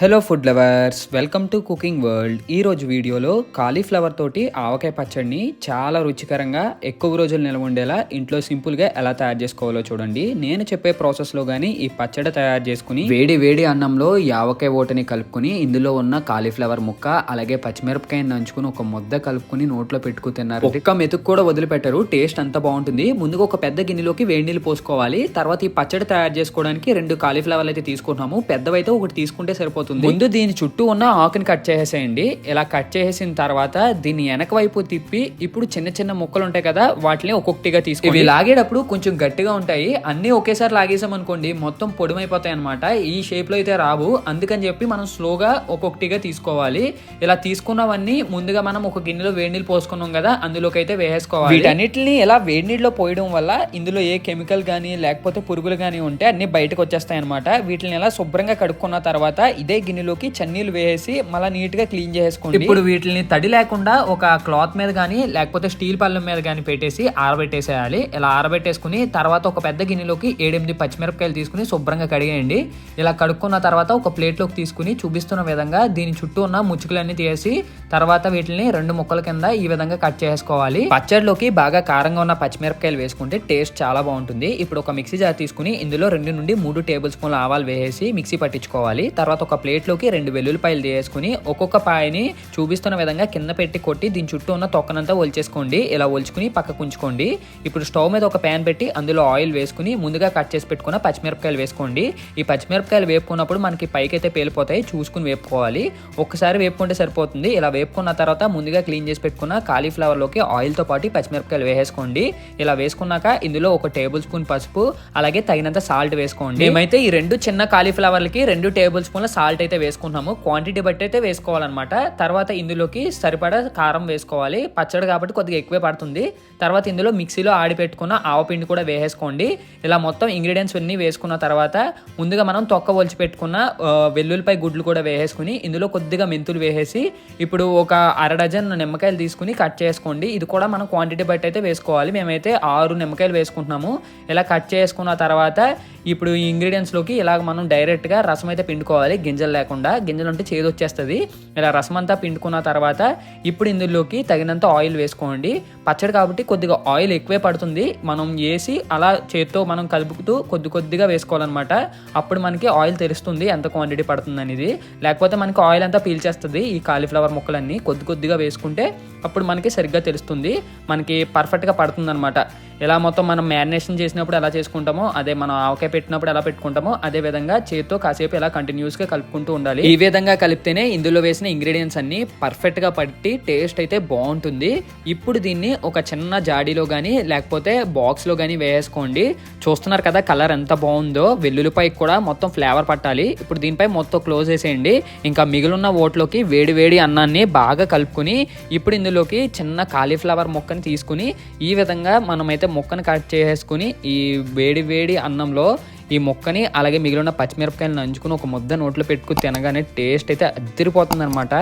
Hello food lovers welcome to cooking world ఈ రోజు వీడియోలో కాలీఫ్లవర్ తోటి ఆవకాయ పచ్చడిని చాలా రుచికరంగా ఎక్కువ రోజులు నిల్వ ఉండేలా ఇంట్లో సింపుల్గా ఎలా తయారు చేసుకోవాలో చూడండి. నేను చెప్పే ప్రాసెస్లో కానీ ఈ పచ్చడి తయారు చేసుకుని వేడి వేడి అన్నంలో ఈ ఆవకాయ ఓటని కలుపుకొని ఇందులో ఉన్న కాలీఫ్లవర్ ముక్క అలాగే పచ్చిమిరపకాయని నంచుకుని ఒక ముద్ద కలుపుకుని నోట్లో పెట్టుకు తిన్నారు. ఒక్క మెతుకు కూడా వదిలిపెట్టారు. టేస్ట్ అంత బాగుంటుంది. ముందుగా ఒక పెద్ద గిన్నెలోకి వేడి నీళ్ళు పోసుకోవాలి. తర్వాత ఈ పచ్చడి తయారు చేసుకోవడానికి రెండు కాలీఫ్లవర్లు అయితే తీసుకుంటున్నాము. పెద్దవైతే ఒకటి తీసుకుంటే సరిపోతుంది. ముందు దీని చుట్టూ ఉన్న ఆకుని కట్ చేసేసేయండి. ఇలా కట్ చేసేసిన తర్వాత దీన్ని వెనక వైపు తిప్పి ఇప్పుడు చిన్న చిన్న ముక్కలు ఉంటాయి కదా వాటిని ఒక్కొక్కటిగా తీసుకుని ఇవి లాగేటప్పుడు కొంచెం గట్టిగా ఉంటాయి. అన్ని ఒకేసారి లాగేసాం అనుకోండి మొత్తం పొడిమైపోతాయి అనమాట ఈ షేప్లో అయితే రావు. అందుకని చెప్పి మనం స్లోగా ఒక్కొక్కటిగా తీసుకోవాలి. ఇలా తీసుకున్నవన్నీ ముందుగా మనం ఒక గిన్నెలో వేడి నీళ్ళు పోసుకున్నాం కదా అందులోకి అయితే వేసేసుకోవాలి. వీటన్నిటిని ఇలా వేడి నీళ్ళలో పోయడం వల్ల ఇందులో ఏ కెమికల్ కానీ లేకపోతే పురుగులు కానీ ఉంటే అన్ని బయటకు వచ్చేస్తాయి అనమాట వీటిని ఇలా శుభ్రంగా కడుక్కున్న తర్వాత ఇదే గిన్నెలోకి చన్నీలు వేసి మళ్ళీ నీట్గా క్లీన్ చేసుకోండి ఇప్పుడు వీటిని తడి లేకుండా ఒక క్లాత్ మీద కానీ లేకపోతే స్టీల్ పళ్ళెం మీద కానీ పెట్టేసి ఆరబెట్టేసేయాలి. ఇలా ఆరబెట్టేసుకుని తర్వాత ఒక పెద్ద గిన్నెలోకి ఏడెనిమిది పచ్చిమిరపకాయలు తీసుకుని శుభ్రంగా కడిగేయండి. ఇలా కడుక్కున్న తర్వాత ఒక ప్లేట్లోకి తీసుకుని చూపిస్తున్న విధంగా దీని చుట్టూ ఉన్న ముచ్చుకులన్నీ తీసి తర్వాత వీటిని రెండు ముక్కల కింద ఈ విధంగా కట్ చేసుకోవాలి పచ్చడిలోకి బాగా కారంగా ఉన్న పచ్చిమిరపకాయలు వేసుకుంటే టేస్ట్ చాలా బాగుంటుంది. ఇప్పుడు ఒక మిక్సీ జార్ తీసుకుని ఇందులో రెండు నుండి మూడు టేబుల్ స్పూన్ల ఆవాలు వేసేసి మిక్సీ పట్టించుకోవాలి. తర్వాత ఒక ప్లేట్లోకి రెండు వెల్లుల్లిపాయలు వేసుకుని ఒక్కొక్క పాయని చూపిస్తున్న విధంగా కింద పెట్టి కొట్టి దీని చుట్టూ ఉన్న తొక్కనంతా ఒలిచేసుకోండి. ఇలా ఒలుచుకుని పక్కకు ఉంచుకోండి. ఇప్పుడు స్టవ్ మీద ఒక ప్యాన్ పెట్టి అందులో ఆయిల్ వేసుకుని ముందుగా కట్ చేసి పెట్టుకున్న పచ్చిమిరపకాయలు వేసుకోండి. ఈ పచ్చిమిరపకాయలు వేపుకున్నప్పుడు మనకి పైకి అయితే పేలిపోతాయి. చూసుకుని వేపుకోవాలి. ఒక్కసారి వేపుకుంటే సరిపోతుంది. ఇలా వేపుకున్న తర్వాత ముందుగా క్లీన్ చేసి పెట్టుకున్న కాలీఫ్లవర్లోకి ఆయిల్తో పాటు పచ్చిమిరపకాయలు వేసేసుకోండి. ఇలా వేసుకున్నాక ఇందులో ఒక టేబుల్ స్పూన్ పసుపు అలాగే తగినంత సాల్ట్ వేసుకోండి. మేమైతే ఈ రెండు చిన్న కాలీఫ్లవర్లకి రెండు టేబుల్ స్పూన్ల సాల్ట్ అయితే వేసుకుంటున్నాము. క్వాంటిటీ బట్టి అయితే వేసుకోవాలన్నమాట. తర్వాత ఇందులోకి సరిపడా కారం వేసుకోవాలి. పచ్చడి కాబట్టి కొద్దిగా ఎక్కువే పడుతుంది. తర్వాత ఇందులో మిక్సీలో ఆడిపెట్టుకున్న ఆవపిండి కూడా వేసేసుకోండి. ఇలా మొత్తం ఇంగ్రీడియంట్స్ అన్ని వేసుకున్న తర్వాత ముందుగా మనం తొక్క ఒలిచి పెట్టుకున్న వెల్లుల్లిపై గుడ్లు కూడా వేసేసుకుని ఇందులో కొద్దిగా మెంతులు వేసేసి ఇప్పుడు ఒక అర డజన్ నిమ్మకాయలు తీసుకుని కట్ చేసుకోండి. ఇది కూడా మనం క్వాంటిటీ బట్టి అయితే వేసుకోవాలి. మేమైతే ఆరు నిమ్మకాయలు వేసుకుంటున్నాము. ఇలా కట్ చేసుకున్న తర్వాత ఇప్పుడు ఈ ఇంగ్రీడియంట్స్లోకి ఇలాగ మనం డైరెక్ట్గా రసం అయితే పిండుకోవాలి గింజలు లేకుండా. గింజలు ఉంటే చేదు వచ్చేస్తుంది. ఇలా రసం అంతా పిండుకున్న తర్వాత ఇప్పుడు ఇందులోకి తగినంత ఆయిల్ వేసుకోండి. పచ్చడి కాబట్టి కొద్దిగా ఆయిల్ ఎక్కువే పడుతుంది. మనం వేసి అలా చేత్తో మనం కలుపుతూ కొద్ది కొద్దిగా వేసుకోవాలన్నమాట. అప్పుడు మనకి ఆయిల్ తెలుస్తుంది ఎంత క్వాంటిటీ పడుతుంది అనేది. లేకపోతే మనకి ఆయిల్ అంతా పీల్చేస్తుంది ఈ కాలీఫ్లవర్ ముక్కలన్నీ. కొద్ది కొద్దిగా వేసుకుంటే అప్పుడు మనకి సరిగ్గా తెలుస్తుంది. మనకి పర్ఫెక్ట్గా పడుతుంది అనమాట ఇలా మొత్తం మనం మ్యారినేషన్ చేసినప్పుడు ఎలా చేసుకుంటామో అదే మనం ఆవకాయ పెట్టినప్పుడు ఎలా పెట్టుకుంటామో అదే విధంగా చేతితో కాసేపు ఎలా కంటిన్యూస్గా కలుపుకుంటూ ఉండాలి. ఈ విధంగా కలిపితేనే ఇందులో వేసిన ఇంగ్రీడియంట్స్ అన్ని పర్ఫెక్ట్గా పట్టి టేస్ట్ అయితే బాగుంటుంది. ఇప్పుడు దీన్ని ఒక చిన్న జాడీలో కానీ లేకపోతే బాక్స్లో కానీ వేసుకోండి చూస్తున్నారు కదా కలర్ ఎంత బాగుందో వెల్లుల్లిపై కూడా మొత్తం ఫ్లేవర్ పట్టాలి. ఇప్పుడు దీనిపై మొత్తం క్లోజ్ చేసేయండి. ఇంకా మిగిలిన ఓట్లోకి వేడి వేడి అన్నాన్ని బాగా కలుపుకుని ఇప్పుడు ఇందులోకి చిన్న కాలీఫ్లవర్ ముక్కని తీసుకుని ఈ విధంగా మనమైతే ముక్కను కట్ చేసుకుని ఈ వేడి వేడి అన్నంలో ఈ ముక్కని అలాగే మిగిలిన పచ్చిమిరపకాయలు నంచుకుని ఒక ముద్ద నోట్లో పెట్టుకుని తినగానే టేస్ట్ అయితే అదిరిపోతుంది అనమాట